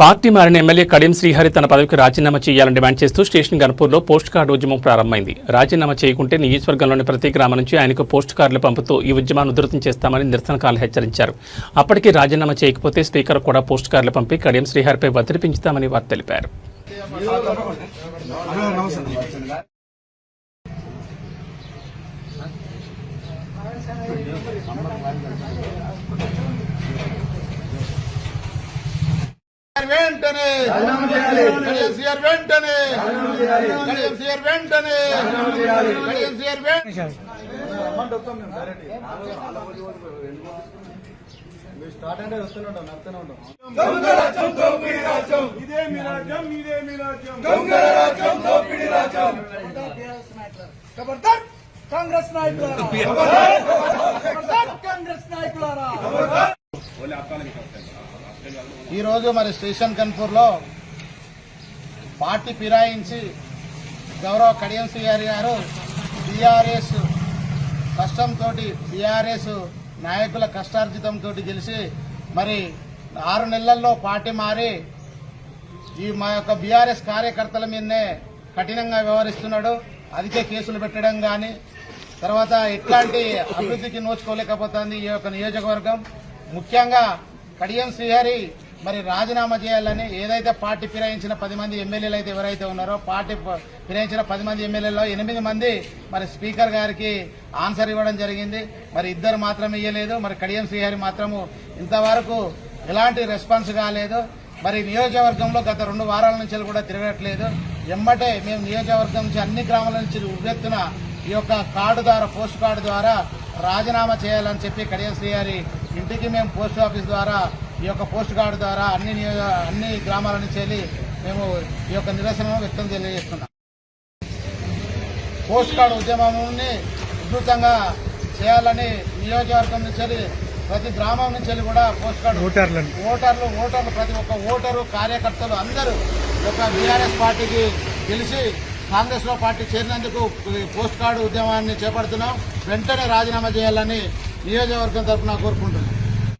Party మారిన MLA Kadiyam Srihari తన పదవికి రాజీనామా చేయాలని డిమాండ్ చేస్తూ స్టేషన్ గన్పూర్లో పోస్ట్ కార్డు ఉద్యమం ప్రారంభమైంది. రాజీనామా చేయకుంటే నియోజకవర్గంలోని ప్రతి గ్రామం నుంచి ఆయనకు పోస్ట్ కార్డులు పంపుతూ ఈ ఉద్యమాన్ని ఉధృతం చేస్తామని నిరసనకారులు హెచ్చరించారు. అప్పటికీ రాజీనామా చేయకపోతే స్పీకర్ కూడా పోస్ట్ కార్డులు పంపి కడియం శ్రీహరిపై వదిలి పెంచుతామని వారు తెలిపారు. వెంటనే కేసీఆర్ వెంటనే కేసీఆర్ వెంటనే కేసీఆర్ వెంటనే స్టార్ట్ అంటే వస్తూనే ఉంటాం నడుతూనే ఉంటాం ఇదే మీ రాజ్యం ఇదే మీ రాజ్యం ఖబర్దార్ కాంగ్రెస్ నాయకులారా ఈ రోజు మరి స్టేషన్ కన్పూర్లో పార్టీ ఫిరాయించి గౌరవ కడియం శ్రీహరి గారు బీఆర్ఎస్ కష్టంతో బీఆర్ఎస్ నాయకుల కష్టార్జితంతో గెలిచి మరి ఆరు నెలల్లో పార్టీ మారి ఈ మా యొక్క బీఆర్ఎస్ కార్యకర్తల మీదనే కఠినంగా వ్యవహరిస్తున్నాడు. అధికే కేసులు పెట్టడం కానీ తర్వాత ఎట్లాంటి అభివృద్ధికి నోచుకోలేకపోతుంది ఈ యొక్క నియోజకవర్గం. ముఖ్యంగా కడియం శ్రీహరి మరి రాజీనామా చేయాలని ఏదైతే పార్టీ ఫిరాయించిన పది మంది ఎమ్మెల్యేలు అయితే ఎవరైతే ఉన్నారో పార్టీ ఫిరాయించిన పది మంది ఎమ్మెల్యేలో ఎనిమిది మంది మరి స్పీకర్ గారికి ఆన్సర్ ఇవ్వడం జరిగింది. మరి ఇద్దరు మాత్రం ఇయ్యలేదు. మరి కడియం శ్రీహరి మాత్రము ఇంతవరకు ఎలాంటి రెస్పాన్స్ కాలేదు. మరి నియోజకవర్గంలో గత రెండు వారాల నుంచి కూడా తిరగట్లేదు. ఎమ్మటే మేము నియోజకవర్గం నుంచి అన్ని గ్రామాల నుంచి ఉవ్వెత్తున ఈ యొక్క కార్డు ద్వారా పోస్ట్ కార్డు ద్వారా రాజీనామా చేయాలని చెప్పి కడియం శ్రీహరి ఇంటికి మేము పోస్ట్ ఆఫీస్ ద్వారా ఈ యొక్క పోస్ట్ కార్డు ద్వారా అన్ని అన్ని గ్రామాల నుంచి వెళ్ళి మేము ఈ యొక్క నిరసన వ్యక్తం తెలియజేస్తున్నాం. పోస్ట్ కార్డు ఉద్యమాన్ని ఉధృతంగా చేయాలని నియోజకవర్గం నుంచి వెళ్ళి ప్రతి గ్రామం నుంచి వెళ్ళి కూడా పోస్ట్ కార్డు ఓటర్లను. ఓటర్లు ఓటర్లు ప్రతి ఒక్క ఓటరు కార్యకర్తలు అందరూ ఈ యొక్క బీఆర్ఎస్ పార్టీకి గెలిచి కాంగ్రెస్లో పార్టీ చేరినందుకు పోస్ట్ కార్డు ఉద్యమాన్ని చేపడుతున్నాం. వెంటనే రాజీనామా చేయాలని నియోజకవర్గం తరఫున కోరుకుంటున్నాం.